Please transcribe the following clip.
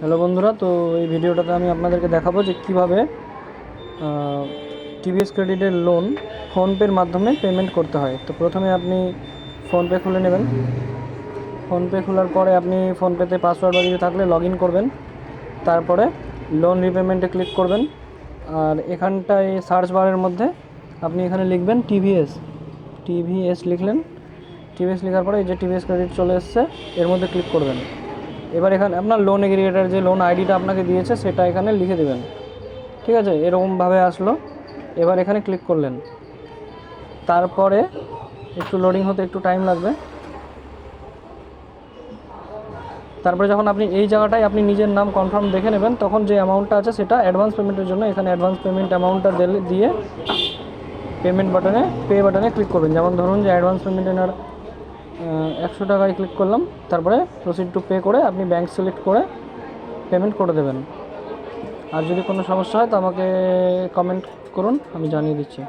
Hello বন্ধুরা, তো এই ভিডিওটাতে আমি আপনাদেরকে দেখাবো যে কীভাবে টিভিএস ক্রেডিটের লোন ফোনপের মাধ্যমে পেমেন্ট করতে হয়। তো প্রথমে আপনি ফোনপে খুলে নেবেন। ফোনপে খোলার পরে আপনি ফোনপেতে পাসওয়ার্ড বা কিছু থাকলে লগ করবেন। তারপরে লোন রিপেমেন্টে ক্লিক করবেন। আর এখানটায় সার্চ বারের মধ্যে আপনি এখানে লিখবেন টিভিএস টিভিএস লিখলেন। টিভিএস লেখার পরে এই যে টিভিএস ক্রেডিট চলে এসছে, এর মধ্যে ক্লিক করবেন। এবার এখানে আপনার লোন এগ্রিগেটার যে লোন আইডিটা আপনাকে দিয়েছে, সেটা এখানে লিখে দেবেন। ঠিক আছে? এরকমভাবে আসলো। এবার এখানে ক্লিক করলেন। তারপরে একটু লোডিং হতে একটু টাইম লাগবে। তারপরে যখন আপনি এই জায়গাটায় আপনি নিজের নাম কনফার্ম দেখে নেবেন, তখন যে অ্যামাউন্টটা আছে, সেটা অ্যাডভান্স পেমেন্টের জন্য এখানে অ্যাডভান্স পেমেন্ট অ্যামাউন্টটা দিয়ে পেমেন্ট বাটনে পে বাটনে ক্লিক করবেন। যেমন ধরুন যে অ্যাডভান্স পেমেন্ট এনার একশো টাকায় ক্লিক করলাম, তারপরে প্রসিড টু পে করে আপনি ব্যাংক সিলেক্ট করে পেমেন্ট করে দেবেন। আর যদি কোনো সমস্যা হয় তো আমাকে কমেন্ট করুন, আমি জানিয়ে দিচ্ছি।